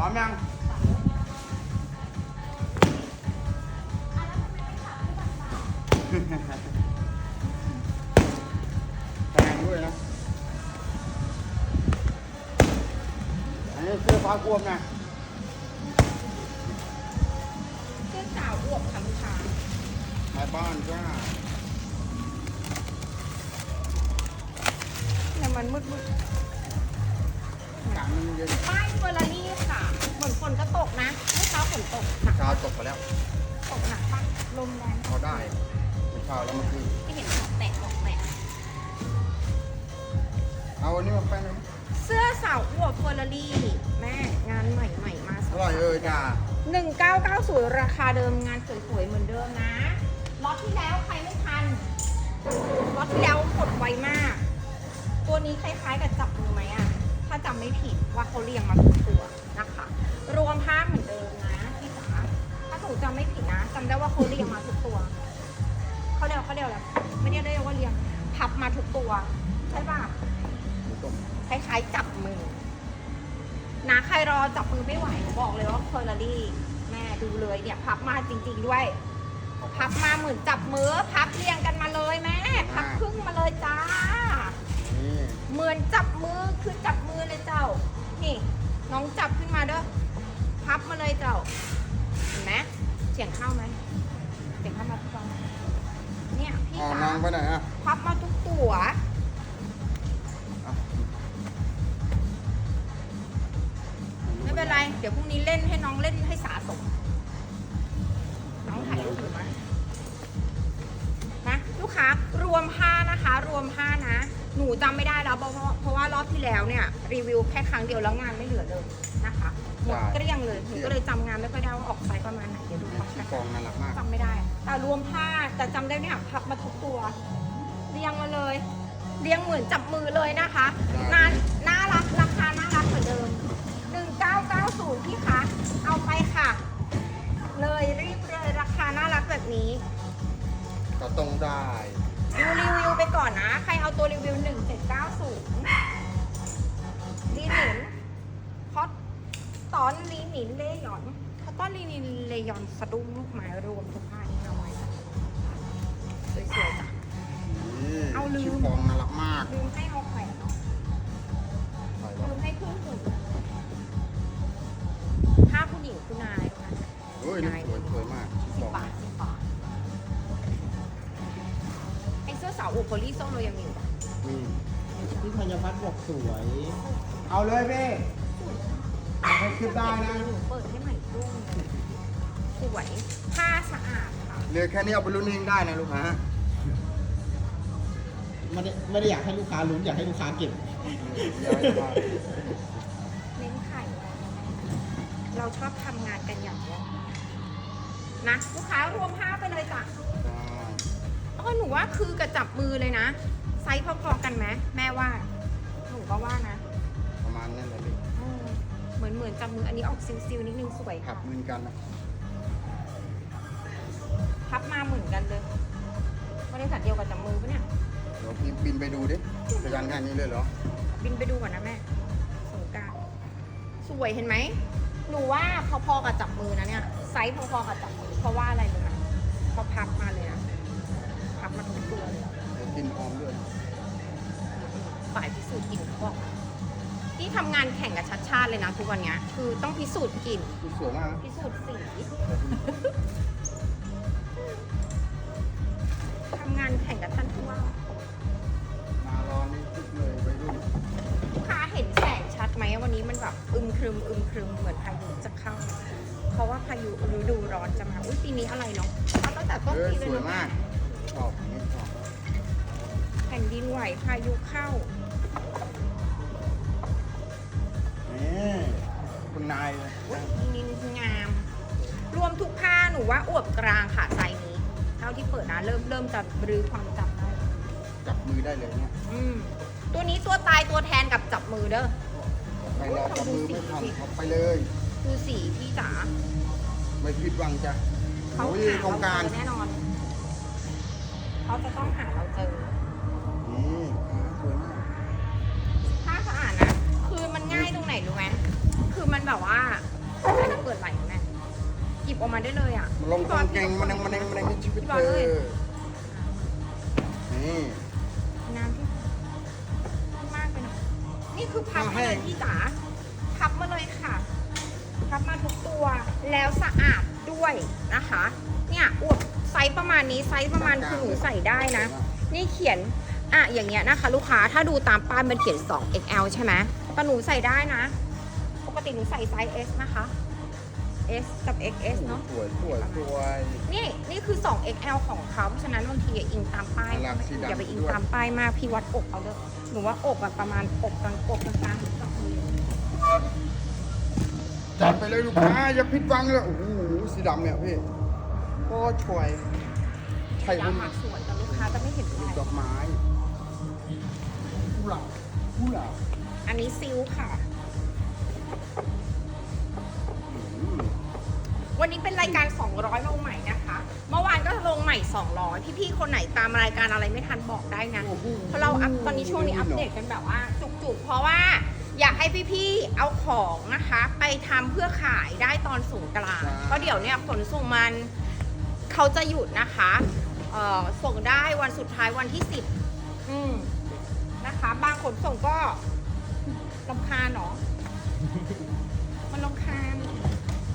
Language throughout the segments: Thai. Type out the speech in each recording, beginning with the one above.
พร้อมยังแพงด้วยนะ อันนี้เสื้อฟ้ากวมนะ ตกหนักเช้าตกไปแล้ว ตกหนักปะลมแรงพอได้เช้าแล้วเมื่อคืนที่เห็นบอกแตกบอกแตกเอาอันนี้มาแป้งเลยเสื้อสาวอวบเฟอร์รารี่แม่งานใหม่ใหม่ๆมาสอร่อยเออจ้าหนึ่งเก้าเก้าศูนย์ราคาเดิมงานสวยๆเหมือนเดิมนะล็อตที่แล้วใครไม่ทันล็อตที่แล้วหมดไวมาก ตัวนี้คล้ายๆกับจับมือไหมอะถ้าจำไม่ผิดว่าเขาเรียงมาทุกตัวนะคะ รวมผ้าเหมือนำไม่ผิดนะจำได้ว่าเขาเรียงมาทุกตัวเขาเรียกเขาเรียกอะไรไม่ได้เรียกว่าเรียงพับมาทุกตัวใช่ป่ะคล้ายๆจับมือนะใครรอจับมือไม่ไหวบอกเลยว่าเฟอร์รารี่แม่ดูเลยเนี่ยพับมาจริง ๆด้วย พับมาเหมือนจับมือพับเรียงกันมาเลยแม่พับครึ่งมาเลยจ้าเหมือนจับมือคือจับมือเลยเจ้า นี่น้องจับขึ้นมาเด้อพับมาเลยเจ้าเห็นไหม สียงเข้าไหมเสียงเข้ามาทุกตอนเนี่ยพี่เอาจ๋าน้องไปไหนอะพับมาทุกตัวเอาไม่เป็นไร เดี๋ยวพรุ่งนี้เล่นให้น้องเล่นให้สะสม น้องถ่ายรูปอยู่ไหมนะลูกค้ารวมผ้านะคะ รวมผ้านะ หนูจำไม่ได้แล้วเพราะว่าเพราะว่ารอบที่แล้วเนี่ยรีวิวแค่ครั้งเดียวแล้วงานไม่เหลือเลยนะคะหมดเกลี้ยงเลยหนูก็เลยจำงานไม่ค่อยได้ว่าออกไซส์ประมาณไหนเดี๋ยวดูนี่ ก่อนชีนะฟองน่ารักมาก จำไม่ได้ แต่รวมผ้าแต่จำได้เนี่ยพับมาทุกตัว เรียงมาเลย เรียงเหมือนจับมือเลยนะคะน่าน่ารักราคาน่ารักเหมือนเดิม 1990 พี่คะ เอาไปค่ะ เลยรีบเลยราคาน่ารักแบบนี้ ก็ต้องได้ ดูรีวิวไปก่อนนะ ใครเอาตัวรีวิว 1790ลีหนินคอตตอนลีหนินเลยอน คอตตอนลีหนินเลยอนสะดุ้งลูกไม้รวมทุกผ้านี่เอาไว้สวยๆจ้ะ นี่เอาลืมชีฟองน่ารักมากลืมให้เอาแขวนเนาะใส่ลืแล้วมให้ขึ้นหุ่นผ้าผู้หญิงคุณนายนะเฮ้ยนี่สวยสวยมากชีฟสิอบงบาทสิบบาทไอเสื้อสาวอุปรีโซโลยังมีอยู่ปะนี่พี่ธัญพัฒน์บอกสวย เอาเลยพี่เอาให้ ขึ้นได้นะ หนูเปิดให้ใหม่รุ่งเลยสวยผ้าสะอาดค่ะ เหลือแค่นี้เอาไปรุ่นเองได้นะลูกค้าไม่ได้ไม่ได้อยากให้ลูกค้าลุ้นอยากให้ลูกค้าเก็บ เดี๋ยวให้ดูว่าเน้นไข่เราชอบทำงานกันอย่างนี้นะลูกค้ารวมผ้าไปเลยจ้ะอ่าเออหนูว่าคือกับจับมือเลยนะ ไซส์พอๆกันไหมแม่ว่า หนูก็ว่านะ ประมาณนั้นเลยพี่เออเห มือนเหมือนจับมืออันนี้ออกซิลๆนิดนึงสวยขัค่ะบมือกันนะพับมาเหมือนกันเลยบริษัทเดียวกับจับมือปะเนี่ยเดี๋ยวพี่บินไปดูดิจะยันแค่นี้เลยเหรอ บินไปดูก่อนนะแม่สงกรารสวยเห็นไหมหนูว่าพอๆกับจับมือนะเนี่ยไซส์พอๆกับจับมือเพราะว่าอะไรรู้ไหมพอพับมาเลยนะพับมาทุกตัวเลยเดี๋ยวกินหอมด้วยฝ่ายพิสูจน์กลิ่นเขาบอก ที่ทำงานแข่งกับชัดชาติเลยนะทุกวันเนี้ยคือต้องพิสูจน์กลิ่นคือสวยมากนะพิสูจน์สี ทำงานแข่งกับท่านผู้ว่ามาร้อนนี่ทุกเลยไปรุ่นลูกค้าเห็นแสงชัดไหมวันนี้มันแบบอึมครึมอึมครึมเหมือนพายุจะเข้า เพราะว่าพายุฤดูร้อนจะมา อุ้ยปีนี้อะไรเนาะเอาตั้งแต่ต้นเออปีเลสยวยเนาะมากชอบไม่ชอบ แผ่นดินไหวพายุเข้า นี่คุณนายเลยอุ้ยนินงาม รวมทุกผ้าหนูว่าอวบกลางค่ะไซส์นี้ เท่าที่เปิดนะเริ่มเริ่มจะบรือความจำได้จับมือได้เลยเนี่ยอืมตัวนี้ตัวตายตัวแทนกับจับมือเด้อใครรอจับมือไม่ทันเขาไปเลยคือสีพี่จ๋าไม่ผิดหวังจ้ะเขาโอ้ยหาโครงการเราเจอแน่นอน เขาจะต้องหาเราเจอ นี่สวยมาก ตรงไหนรู้ไหมคือมันแบบแบบว่าอันนี้เปิดไหลแม่หยิบออกมาได้เลยอะมันลงกองเก่งมันยังมันยังมันยังในชีวิตเธอนี่น้ำที่มากไปหน่อยนี่คือพับมาเลยพี่จ๋าพับมาเลยค่ะ พับมาทุกตัวแล้วสะอาดด้วยนะคะ เนี่ยอวบไซส์ประมาณนี้ไซส์ประมาณคือหนูใส่ได้นะ นี่เขียนอะอย่างเงี้ยนะคะ ลูกค้าถ้าดูตามป้ายมันเขียน 2 XL ใช่ไหม แต่หนูใส่ได้นะ ปกติหนูใส่ไซส์ S นะคะ S กับ XS เนาะ สวยสวยสวยนี่นี่คือ 2 XL ของเขาเพราะฉะนั้นบางทีอย่าอิงตามป้ายน่ารักสีดำอย่าไปอิงด้วยตามป้ายมากพี่วัดอกเอาเลยหนูว่าอกแบบประมาณอกกลางอกกลางๆถึงสองนิ้วจัดไปเลยลูกค้าอย่าผิดหวังเลยโอ้โหสีดำเนี่ยพี่โคตรสวยใช่ยาคุวณมาสวยแต่ลูกค้าจะไม่เห็นอะไรดอกไม้กุหลาบกุหลาบ อันนี้ซิลค่ะอืมวันนี้เป็นรายการ 200ลงใหม่นะคะ เมื่อวานก็ลงใหม่ 200 พี่ๆคนไหนตามรายการอะไรไม่ทันบอกได้นะโอ้โหเพราะเราอัพตอนนี้ช่วงนี้อัปเดตกันแบบว่าจุกๆ เพราะว่าอยากให้พี่ๆ เอาของนะคะ ไปทำเพื่อขายได้ตอนสงกรานต์เพราะเดี๋ยวเนี่ยขนส่งมันเขาจะหยุดนะคะเอ่อส่งได้วันสุดท้ายวันที่ 10 อืมนะคะ บางขนส่งก็ ลำคาญเนาะมันลำคาญ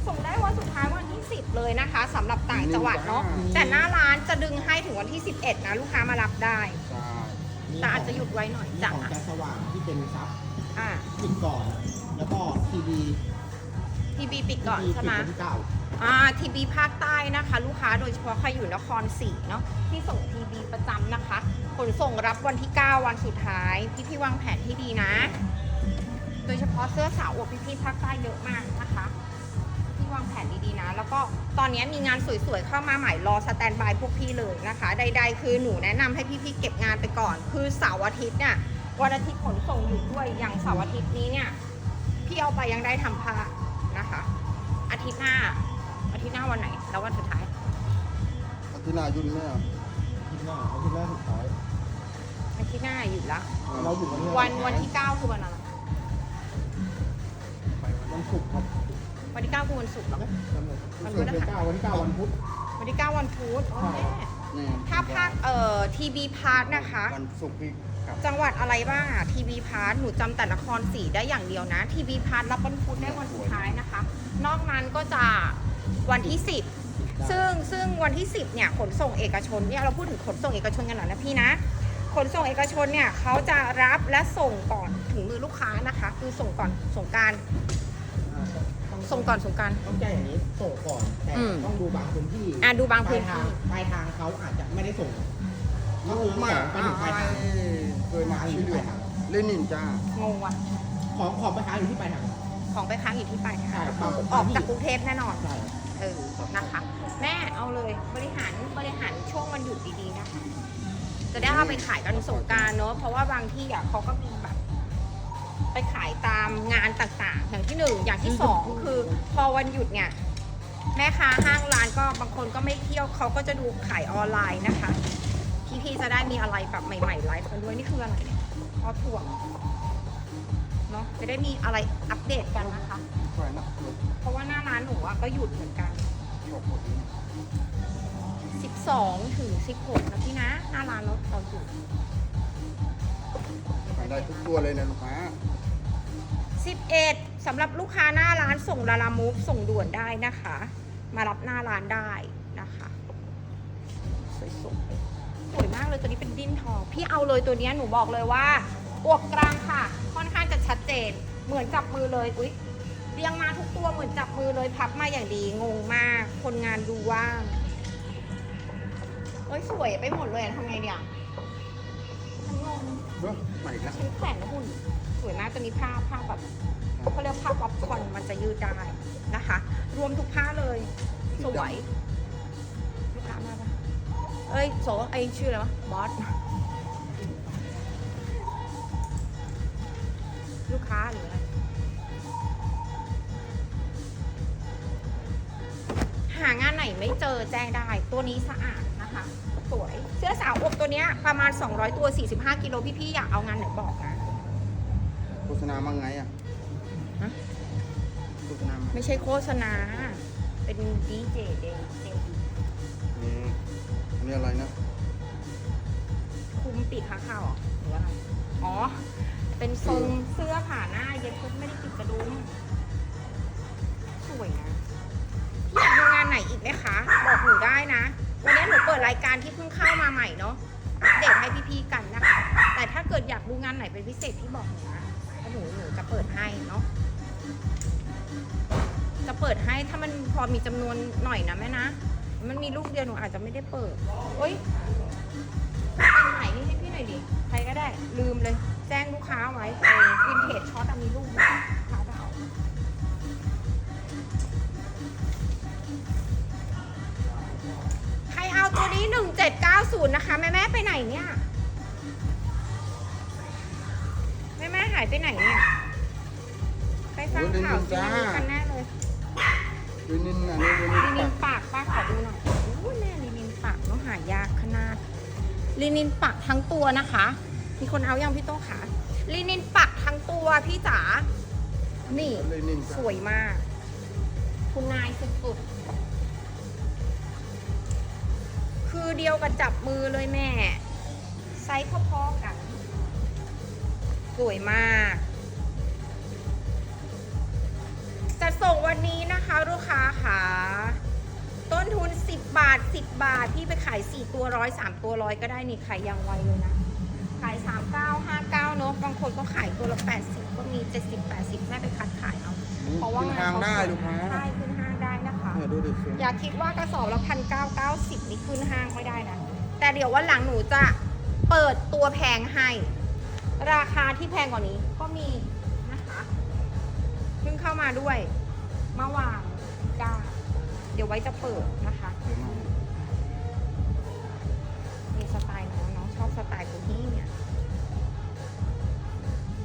ส่งได้วันสุดท้ายวันที่ 10 เลยนะคะสำหรับต่างจังหวัดเนาะ แต่หน้าร้านจะดึงให้ถึงวันที่ 11 นะ ลูกค้ามารับได้ ใช่แต่อาจจะหยุดไว้หน่อยมีจ้ะของจันทร์สว่างที่เป็นซับอ่าปิดก่อน แล้วก็ทีวีทีบีปิดก่อนที่ใช่ไหมปิดวันที่เก้าอ่าทีบีภาคใต้นะคะ ลูกค้าโดยเฉพาะใครอยู่นครศรีเนาะที่ส่งทีบีประจำนะคะ ขนส่งรับวันที่ 9 วันสุดท้าย พี่พี่ๆวางแผนที่ดีนะ โดยเฉพาะเสื้อสาวอวบพี่พี่ๆภาคใต้เยอะมากนะคะพี่วางแผนดีๆนะ แล้วก็ตอนนี้มีงานสวยๆเข้ามาใหม่รอสแตนบายพวกพี่เลยนะคะ ใด ๆ คือหนูแนะนำให้พี่ๆเก็บงานไปก่อน คือเสาร์อาทิตย์เนี่ยวันอาทิตย์ขนส่งอยู่ด้วยอย่างเสาร์อาทิตย์นี้เนี่ยพี่เอาไปยังได้ทำผ้านะคะ อาทิตย์หน้า อาทิตย์หน้าวันไหน แล้ววันสุดท้ายอาทิตย์หน้ายุ่นไหมอะที่หน้าเอาที่แรกสุดท้ายอาทิตย์หน้าหยุดละเราอยู่วันนี้วันวันที่9คือวันอะไร วันศุกร์ครับวันที่9คือวันศุกร์เหรอวันศุกร์วันที่เก้าวันที่เก้าวันพุธ วันที่9วันพุธโอเคนี่ถ้าภาคเอ่อทีบีพาร์ทนะคะ วันศุกร์พี่ครับจังหวัดอะไรบ้างอะทีวีพาร์ทหนูจำแต่นครศรีได้อย่างเดียวนะทีวีพาร์ทรับวันพุธได้วันสุดท้ายนะคะ นอกนั้นก็จะวันที่ 10 ซึ่งซึ่งวันที่ 10เนี่ยขนส่งเอกชนเนี่ยเราพูดถึงขนส่งเอกชนกันหน่อยนะพี่นะ ขนส่งเอกชนเนี่ยเขาจะรับและส่งก่อนถึงมือลูกค้านะคะ คือส่งก่อนสงกราร ส่งก่อนสงกรารต้องแจ้งอย่างนี้ส่งก่อนแต่อืมต้องดูบางพื้นที่อะดูบางพื้นปลายทาที่งปลายทางเขาอาจจะไม่ได้ส่งก็คือมาของไปถึงปลายทางเคยมาชื่อเดือนเล่นนินจ้างงว่ะของของไปค้างอยู่ที่ปลายทางของไปค้างอยู่ที่ปลายทางใช่ครับออกจากกรุงเทพแน่นอนใช่เออนะคะ แม่เอาเลยบริหารบริหารช่วงวันหยุดดีๆนะคะจะได้เอาไปขายกันสงกรารเนอะเพราะว่าบางที่อะเขาก็มีแบบ ไปขายตามงานต่างๆอย่างที่ห นึ่งอย่างที่สองคือพอวันหยุดเนี่ยแม่ค้าห้างร้านก็บางคนก็ไม่เที่ยวเขาก็จะดูขายออนไลน์นะคะ พี่ๆจะได้มีอะไรแบบใหม่ๆไลฟ์กันด้วยนี่คืออะไรเนี่ยพอถ่วงเนาะจะได้มีอะไรอัปเดตกันนะคะสวยนะสวยเพราะว่าหน้าร้านหนูอะก็หยุดเหมือนกันชอบหมดนี้12 ถึง 16นะพี่นะ หน้าร้านเราเราหยุดขายได้ทุกตัวเลยนะลูกค้า11 สำหรับลูกค้าหน้าร้านส่งลาลามูฟส่งด่วนได้นะคะ มารับหน้าร้านได้นะคะสวยๆสวยมากเลยตัวนี้เป็นดิ้นทองพี่เอาเลยตัวเนี้ยหนูบอกเลยว่าอวบกลางค่ะ ค่อนข้างจะชัดเจน เหมือนจับมือเลยอุ๊ยเรียงมาทุกตัวเหมือนจับมือเลยพับมาอย่างดีงงมาก คนงานดูว่างเอ้ยสวยไปหมดเลยอะทำไงเนี่ยฉันงงเฮ้ยใหม่อีกแล้วชิ้นแขวนหุ่นสวยมากตัวนี้ผ้าผ้าแบบ เขาเรียกผ้าป๊อปคอนมันจะยืดได้นะคะ รวมทุกผ้าเลย สวยลูกค้ามาปะเอ้ยโสไอชื่ออะไรวะบอสลูกค้าหรืออะไรหางานไหนไม่เจอแจ้งได้ ตัวนี้สะอาดนะคะ สวย เสื้อสาวอบตัวเนี้ยประมาณ 200 ตัว 45 กิโลพี่ๆอยากเอางานไหนบอกนะ โฆษณามาไงอะฮะ ไม่ใช่โฆษณา เป็นดีเจเดย์เดย์อืมอันนี้อะไรนะ คุมปีกขาข้าวเหรอหรือว่าอะไร อ๋อ เป็นทรงเสื้อผ่าหน้าเย็บปุ๊บไม่ได้ติดกระดุม สวยนะพี่อยากดูงานไหนอีกไหมคะ บอกหนูได้นะ วันนี้หนูเปิดรายการที่เพิ่งเข้ามาใหม่เนาะ อัปเดตให้พี่ๆกันนะคะ แต่ถ้าเกิดอยากดูงานไหนเป็นพิเศษพี่บอกหนูนะแล้วหนูหนูจะเปิดให้เนาะ จะเปิดให้ถ้ามันพอมีจำนวนหน่อยนะแม่นะ มันมีลูกเดียวหนูอาจจะไม่ได้เปิด โอ๊ยอันไหนนี่ให้พี่หน่อยดิ ใครก็ได้ ลืมเลย แจ้งลูกค้าไว้เออวินเทจช็อตมีลูกนะลูกค้าจะเอาใครเอาตัวนี้ 1790 นะคะ แม่แม่ไปไหนเนี่ยแม่แม่หายไปไหนเนี่ยไปฟังข่าวซีรีส์กันแน่ ลยลินินอันนี้ลินินลินิปันกปากป้าขอดูหน่อยอู้แม่ลินินปากต้องหายากขนาดลินินปักทั้งตัวนะคะ มีคนเอายังพี่โต้ขาลินินปักทั้งตัวพี่จ๋า นี่ ลินินสวยมาก คุณนายสุดๆ คือเดียวกับจับมือเลยแม่ ไซส์พอๆกัน สวยมาก จะส่งวันนี้นะคะลูกค้าค่ะต้นทุน 10 บาท 10 บาท พี่ไปขาย 4 ตัวร้อย3ตัวร้อยก็ได้นี่ขายยังไวเลยนะ ขาย 39 59เนอะบางคนก็ขายตัวละ 80 ก็มี 70 80แม่ไปคัดขายเอาเพราะว่าขึ้นงานทางเขาได้ลูกค้าใช่ขึ้นห้างได้นะคะเนี่ยดูดิสวยอย่าคิดว่ากระสอบละพันเก้าเก้าสิบนี่ขึ้นห้างไม่ได้นะ แต่เดี๋ยววันหลังหนูจะเปิดตัวแพงให้ ราคาที่แพงกว่านี้ก็มีนะคะ เพิ่งเข้ามาด้วยเมื่อวานจ้าเดี๋ยวไว้จะเปิดนะคะสวยมากมีสไตล์น้องน้องชอบสไตล์ตัวนี้เนี่ย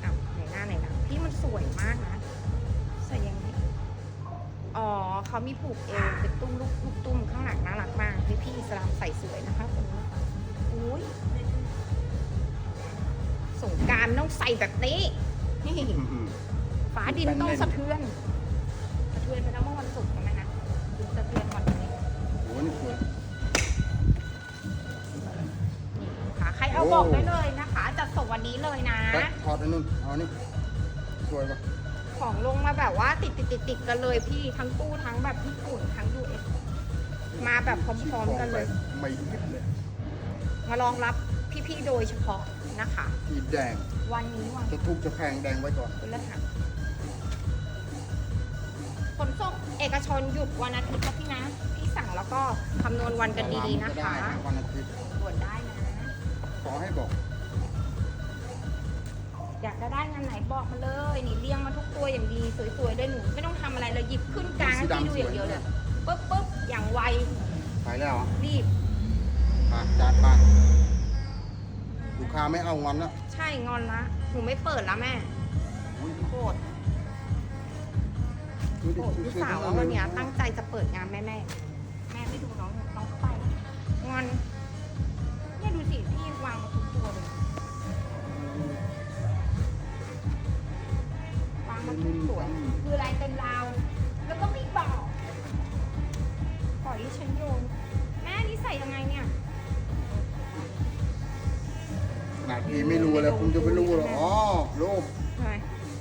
อ้าวไหนหน้าไหนหลังพี่มันสวยมากนะใส่ยังไงอ๋อเขามีผูกเอวเป็นตุ้มลูกลูกตุ้มข้างหลังน่ารักมากพี่พี่อิสลามใส่สวยนะคะคนนี้อุ้ยสงกรารต้องใส่แบบนี้นี่อืมอืม ฝาดินต้องสะเทือน สะเทือนไปแล้วเมื่อวันศุกร์ใช่ไหมคะดินสะเทือนวันนี้โอ้โหนี่สวยนี่ค่ะใครเอาบอกได้เลยนะคะ จัดส่งวันนี้เลยนะแป๊บถอดอันนึงเอาอันนี้สวยปะของลงมาแบบว่าติดติดติดติดกันเลยพี่ทั้งตู้ทั้งแบบญี่ปุ่นทั้ง US มาแบบพร้อมๆกันเลย ไม่ยิบเลยมารองรับพี่ๆโดยเฉพาะนะคะ สีแดงวันนี้วันจะทุกจะแพงแดงไว้ก่อนพฤหัส ขนส่งเอกชนหยุดวันอาทิตย์นะพี่นะ พี่สั่งแล้วก็คำนวณวันกันดีๆนะคะได้วันอาทิตย์ตรวจได้นะ ขอให้บอก อยากจะได้งานไหนบอกมาเลยนี่เรียงมาทุกตัวอย่างดีสวยๆเลยหนูไม่ต้องทำอะไรเลยหยิบขึ้นกลางให้พี่ดูอย่างเดียวเลยปึ๊บปึ๊บอย่างไวขายแล้วเหรอรีบ อะจัดไปลูกค้าไม่เอางอนนะใช่งอนละหนูไม่เปิดละแม่โกรธดูดิ โกรธพี่สาวว่าวันเนี้ยตั้งใจจะเปิดงานแม่แม่แม่ไม่ดูน้องน้องไปงอนเนี่ยดูสิพี่วางมาทุกตัวเลยวางมาทุกตัวคืออะไรเต็มราวแล้วก็มีบอกปล่อยให้ฉันโยนแม่นี่ใส่ยังไงเนี่ยหนาทีไม่รู้เลยคุณจะไม่รู้เหรออ๋อรูปทำไม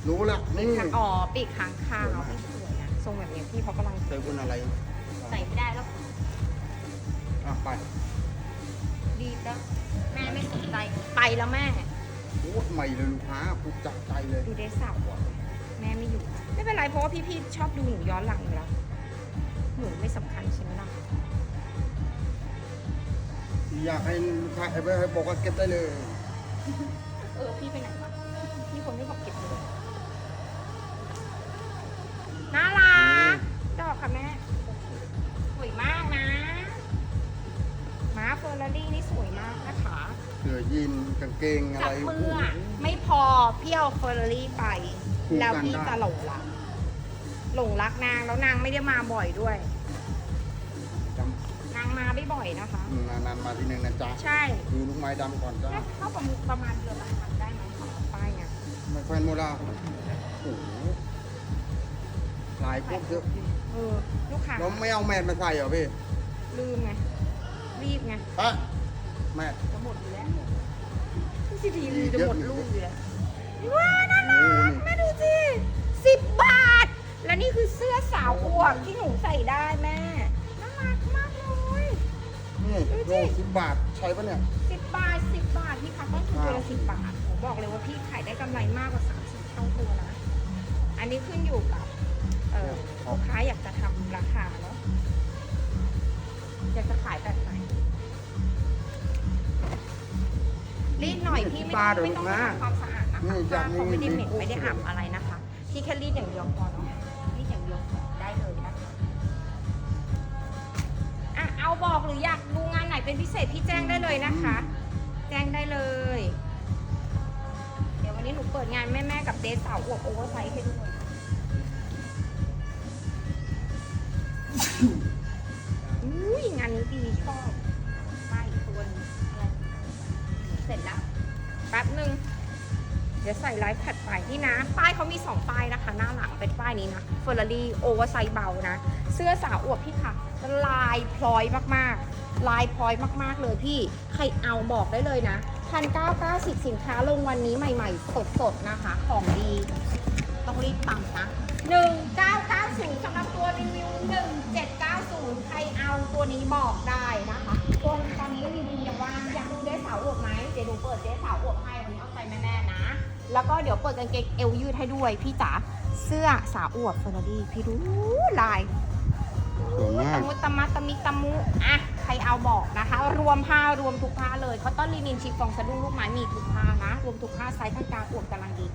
รู้ละนี่ อ๋อปีกค้างคาวไม่สวยนะ ทรงแบบนี้พี่เขากำลังเจอคนอะไรใส่ไม่ได้แล้วอะไปดีแล้ว แม่ไม่สนใจไปแล้วแม่โอ้ใหม่เลยลูกค้าผูกจับใจเลยดูได้สาวอะแม่ไม่อยู่ ไม่เป็นไรเพราะว่าพี่ๆชอบดูหนูย้อนหลังอยู่แล้วหนูไม่สำคัญใช่ไหมล่ะอยากให้ลูกค้าให้ให้บอกว่าเก็บได้เลย เออพี่ไปไหนวะพี่คนที่บอกเก็บเลย เสื้อยีนกางเกงอะจัไรบมืออะไม่พอพี่เอาเฟอร์รารี่ไป แล้วพี่จะหลงรัก หลงรักนางแล้วนางไม่ได้มาบ่อยด้วยจนางมาไม่บ่อยนะคะำนานๆมาทีหนึ่งนะจ๊ะใช่ดูลูกไม้ดำก่อนจ้าน่าเข้าประมาณประมาณเดือนละครั้งได้ไหมของป้ายเนี่ยไม่แควนโมลาโอ้โหลายายพวกเยอะเออลูกค้าเราไม่เอาแมสมาใส่เหรอพี่ลืมไงรีบไงปะ แมสจะหมดอยู่แล้วพี่สิดีจะหมดลูกอยู่แล้วว้าน่ารัโอ้โหกนี่แม่ดูสิสิบบาท และนี่คือเสื้อสาวอวบที่หนูใส่ได้แม่ น่ารักมากเลยนี่ดูสิโลสิบบาทใช่ปะเนี่ยสิบบาทสิบบาทพี่คะต้นทุนตัวละสิบบาทผมบอกเลยว่าพี่ขายได้กำไรมากกว่าสามสิบเท่าตัวนะ อันนี้ขึ้นอยู่กับเอ่อลูกค้าอยากจะทำราคาเนาะอยากจะขายแบบไหน รีดหน่อยพี่ไม่ต้องไม่ต้องไปทำความสะอาดนะคะผ้าเขาไม่ได้เหม็นไม่ได้อับอะไรนะคะพี่แค่รีดอย่างเดียวพอเนาะรีดอย่างเดียวพอได้เลยนะคะอะเอาบอกหรืออยากดูงานไหนเป็นพิเศษพี่แจ้งได้เลยนะคะ แจ้งได้เลย เดี๋ยววันนี้หนูเปิดงานแม่ๆกับเดทสาวอวบโอเวอร์ไซส์ให้ดูหน่อยอุ้ยงานนี้ดีชอบ เสร็จแล้วแป๊บหนึ่งเดี๋ยวใส่ไลฟ์ถัดไปนี่นะ ป้ายเขามี 2 ป้ายนะคะ หน้าหลังเป็นป้ายนี้นะเฟอร์รารี่โอเวอร์ไซส์เบานะ เสื้อสาวอวบพี่ค่ะ ลายพลอยมากๆ ลายพลอยมากๆเลยพี่ ใครเอาบอกได้เลยนะพันเก้าเก้าสิบสินค้าลงวันนี้ใหม่ๆ สดๆ นะคะ ของดี ต้องรีบตามนะ1990สำหรับตัวรีวิว1790ใครเอาตัวนี้บอกได้นะคะตัวตอนนี้รีวิว เดี๋ยวหนูเปิดเจ๊สาวอวบให้วันนี้เอาใจแม่ๆนะ แล้วก็เดี๋ยวเปิดกางเกงเอวยืดให้ด้วยพี่จ๋าเสื้อสาวอวบเฟอร์รารี่พี่ดูลายสวยมากตะมุตะมัตะมิตะมุอะใครเอาบอกนะคะ รวมผ้ารวมทุกผ้าเลยเขาต้อนลินินชิฟฟองสะดุ้งลูกไม้มีทุกผ้านะ รวมทุกผ้าไซส์กลางๆอวบกำลังดี